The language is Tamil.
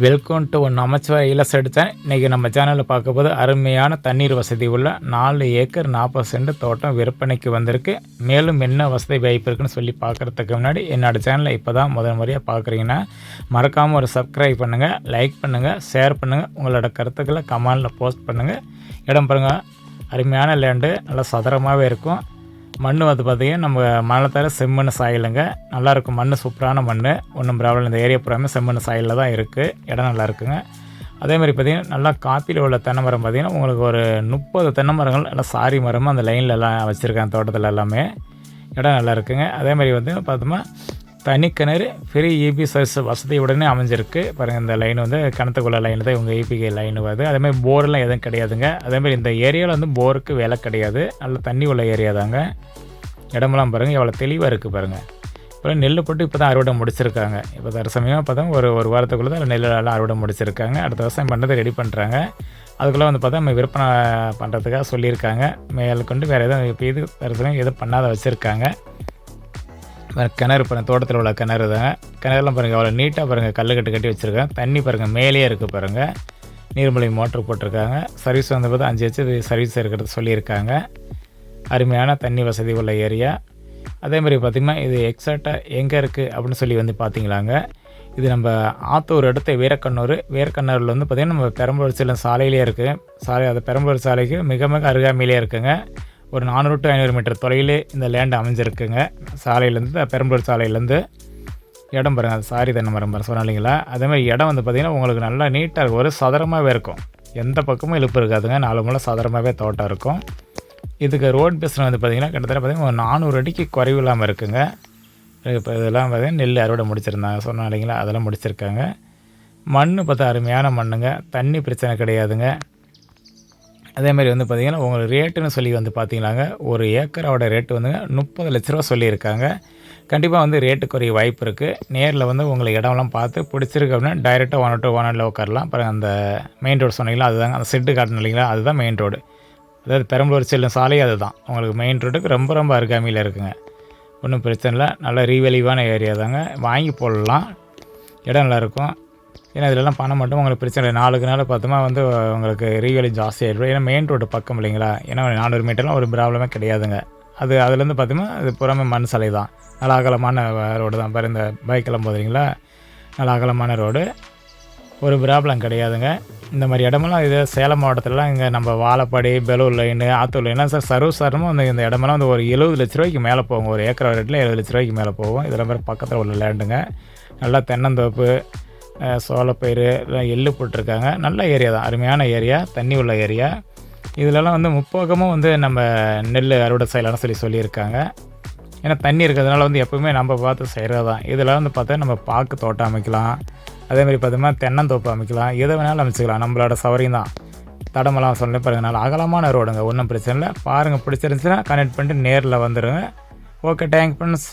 வெல்கம் டு ஒன் அமைச்சர் இலஸ் எடுத்தேன். இன்றைக்கி நம்ம சேனலில் பார்க்க போது அருமையான தண்ணீர் வசதி உள்ள நாலு ஏக்கர் நாற்பது சென்ட் தோட்டம் விற்பனைக்கு வந்திருக்கு. மேலும் என்ன வசதி வாய்ப்பு இருக்குன்னு சொல்லி பார்க்குறதுக்கு முன்னாடி என்னோடய சேனலை இப்போ தான் முதல் முறையாக பார்க்குறீங்கன்னா மறக்காமல் ஒரு சப்ஸ்கிரைப் பண்ணுங்கள் லைக் பண்ணுங்கள் ஷேர் பண்ணுங்கள் உங்களோட கருத்துக்களை கமெண்டில் போஸ்ட் பண்ணுங்கள் இடம் பாருங்கள் அருமையான லேண்டு நல்லா சதுரமாகவே இருக்கும். மண் வந்து பார்த்திங்கன்னா நம்ம மணத்தர செம்மண் சாயிலுங்க நல்லாயிருக்கும் மண் சூப்பரான மண் ஒன்றும் ப்ராப்ளம் இந்த ஏரியா பூராமே செம்மண் சாயிலில் தான் இருக்குது இடம் நல்லா இருக்குங்க. அதே மாதிரி பார்த்திங்கன்னா நல்லா காப்பியில் உள்ள தென்னை மரம் பார்த்திங்கன்னா உங்களுக்கு ஒரு முப்பது தென்னை மரங்கள் நல்லா சாரி மரமும் அந்த லைனில் எல்லாம் வச்சுருக்கேன் தோட்டத்தில் எல்லாமே. இடம் நல்லா இருக்குங்க. அதே மாதிரி வந்து பார்த்தோம்னா தனி கிணறு ஃப்ரீ இபி சர்வீஸ் வசதியுடனே அமைஞ்சிருக்கு. பாருங்கள் இந்த லைன் வந்து கிணத்துக்குள்ள லைன் தான் இவங்க இபிகே லைன் வருது. அதேமாதிரி போர்லாம் எதுவும் கிடையாதுங்க. அதேமாதிரி இந்த ஏரியாவில் வந்து போருக்கு விலை கிடையாது. நல்ல தண்ணி உள்ள ஏரியா தாங்க. இடமெல்லாம் பாருங்கள் எவ்வளோ தெளிவாக இருக்குது பாருங்கள் இப்போ நெல் போட்டு இப்போ தான் அறுவடை முடிச்சிருக்காங்க. இப்போ தற்சமயமாக பார்த்தா ஒரு ஒரு வாரத்துக்குள்ளே தான் நெல்லெல்லாம் அறுவடை முடிச்சிருக்காங்க. அடுத்த வருஷம் பண்ணதை ரெடி பண்ணுறாங்க அதுக்குள்ளே வந்து பார்த்தா நம்ம விற்பனை பண்ணுறதுக்காக சொல்லியிருக்காங்க. மேல் கொண்டு வேறு எதுவும் இப்போ இது தற்சமயம் எதுவும் பண்ணாத வச்சுருக்காங்க. கிணறு பாருங்கள் தோட்டத்தில் உள்ள கிணறு தான். கிணறுலாம் பாருங்கள் அவ்வளோ நீட்டாக பாருங்கள் கல் கட்டு கட்டி வச்சுருக்கேன் தண்ணி பாருங்கள் மேலேயே இருக்குது பாருங்கள் நீர்மலை மோட்ரு போட்டிருக்காங்க. சர்வீஸ் வந்தபோது அஞ்சு வச்சு சர்வீஸ் இருக்கிறது சொல்லியிருக்காங்க. அருமையான தண்ணி வசதி உள்ள ஏரியா அதே மாதிரி பார்த்திங்கன்னா இது எக்ஸாக்டாக எங்கே இருக்குது அப்படின்னு சொல்லி வந்து பார்த்தீங்களாங்க இது நம்ம ஆத்தூர் இடத்த வீரக்கண்ணூர். வீரக்கண்ணூரில் வந்து பார்த்திங்கன்னா நம்ம பெரம்பலூர் சில சாலையிலே இருக்குது சாலை அது பெரம்பலூர் சாலைக்கு மிக மிக அருகாமையிலே இருக்குங்க. ஒரு நானூறு டு ஐநூறு மீட்டர் தொலைவிலே இந்த லேண்ட் அமைஞ்சிருக்குங்க. சாலையிலேருந்து பெரம்பலூர் சாலையிலேருந்து இடம் பாருங்கள் அது சாரி தென்னை மரம் பாருங்க சொன்னேன் இல்லைங்களா? அதே மாதிரி இடம் வந்து பார்த்திங்கன்னா உங்களுக்கு நல்லா நீட்டாக இருக்கும். ஒரு சதுரமாகவே இருக்கும். எந்த பக்கமும் இழுப்பு இருக்காதுங்க. நாலு மூலம் சதுரமாகவே தோட்டம் இருக்கும். இதுக்கு ரோட் பேசுகிற வந்து பார்த்திங்கன்னா கிட்டத்தட்ட பார்த்திங்கன்னா ஒரு நானூறு அடிக்கு குறைவு இல்லாமல் இருக்குங்க. இப்போ இதெல்லாம் பார்த்திங்கன்னா நெல் அறுவடை முடிச்சிருந்தாங்க சொன்னோம் இல்லைங்களா? அதெல்லாம் முடிச்சிருக்காங்க. மண் பார்த்தா அருமையான மண்ணுங்க. தண்ணி பிரச்சனை கிடையாதுங்க. அதே மாதிரி வந்து பார்த்திங்கன்னா உங்கள் ரேட்டுன்னு சொல்லி வந்து பார்த்தீங்களாங்க ஒரு ஏக்கரோட ரேட்டு வந்துங்க முப்பது லட்ச ரூபா சொல்லியிருக்காங்க. கண்டிப்பாக வந்து ரேட்டு குறைய வாய்ப்பு இருக்குது நேரில் வந்து உங்களை இடம்லாம் பார்த்து பிடிச்சிருக்கு அப்படின்னா டைரெக்டாக ஒன் டூ ஒன் ஹண்ட்ரில் உட்காரலாம் அப்புறம் அந்த மெயின் ரோடு சொன்னீங்களா அதுதாங்க அந்த செட்டு காட்டணும் இல்லைங்களா அதுதான் மெயின் ரோடு அதாவது பெரம்பலூர் செல்லும் சாலை அதுதான். உங்களுக்கு மெயின் ரோட்டுக்கு ரொம்ப ரொம்ப அருகாமையில் இருக்குங்க. ஒன்றும் பிரச்சனை இல்லை. நல்ல ரீவெலிவான ஏரியா தாங்க. வாங்கி போடலாம். இடம் நல்லாயிருக்கும் ஏன்னா இதிலலாம் பணம் மட்டும் உங்களுக்கு பிரச்சனை இல்லை. நாளுக்கு நாள் பார்த்தோமா வந்து உங்களுக்கு ரீவேலி ஜாஸ்தி ஆகிடும் ஏன்னா மெயின் ரோடு பக்கம் இல்லைங்களா? ஏன்னா நானூறு மீட்டர்லாம் ஒரு ப்ராப்ளமே கிடையாதுங்க. அது அதுலேருந்து பார்த்தோம்னா அது புறமே மண் சாலை தான். நல்ல அகலமான ரோடு தான். பாரு இந்த பைக்கெல்லாம் போதுறீங்களா நல்ல அகலமான ரோடு ஒரு ப்ராப்ளம் கிடையாதுங்க. இந்த மாதிரி இடமெல்லாம் இது சேலம் மாவட்டத்திலலாம் இங்கே நம்ம வாழப்பாடி பெலூர் லைனு ஆத்தூர் லைன்லாம் சார் சர்வசாரமாக வந்து இந்த இடமெல்லாம் வந்து ஒரு எழுபது லட்ச ரூபாய்க்கு மேலே போகும். ஒரு ஏக்கர் ரேட்டில் எழுபது லட்ச ரூபாய்க்கு மேலே போகும். இதில் மாதிரி பக்கத்தில் உள்ள லேண்டுங்க நல்லா தென்னந்தோப்பு சோளப்பயிறு எள்ளு போட்டிருக்காங்க. நல்ல ஏரியா தான். அருமையான ஏரியா தண்ணி உள்ள ஏரியா. இதிலலாம் வந்து முப்போகமும் வந்து நம்ம நெல் அறுவடை செய்யலாம்னு சொல்லி சொல்லியிருக்காங்க. ஏன்னா தண்ணி இருக்கிறதுனால வந்து எப்போவுமே நம்ம பார்த்து செய்கிறது தான். இதெல்லாம் வந்து பார்த்தா நம்ம பாக்கு தோட்டம் அமைக்கலாம். அதேமாதிரி பார்த்தோம்னா தென்னந்தோப்பு அமைக்கலாம். எதை வேணாலும் அமைச்சிக்கலாம். நம்மளோட சௌரியம் தான். தடமெல்லாம் சொல்ல பாருங்கள் நல்லா அகலமான ரோடுங்க. ஒன்றும் பிரச்சனை இல்லை. பாருங்கள் பிடிச்சிருந்துச்சுன்னா கனெக்ட் பண்ணிட்டு நேரில் வந்துடுங்க ஓகே தேங்க் ஃப்ரெண்ட்ஸ்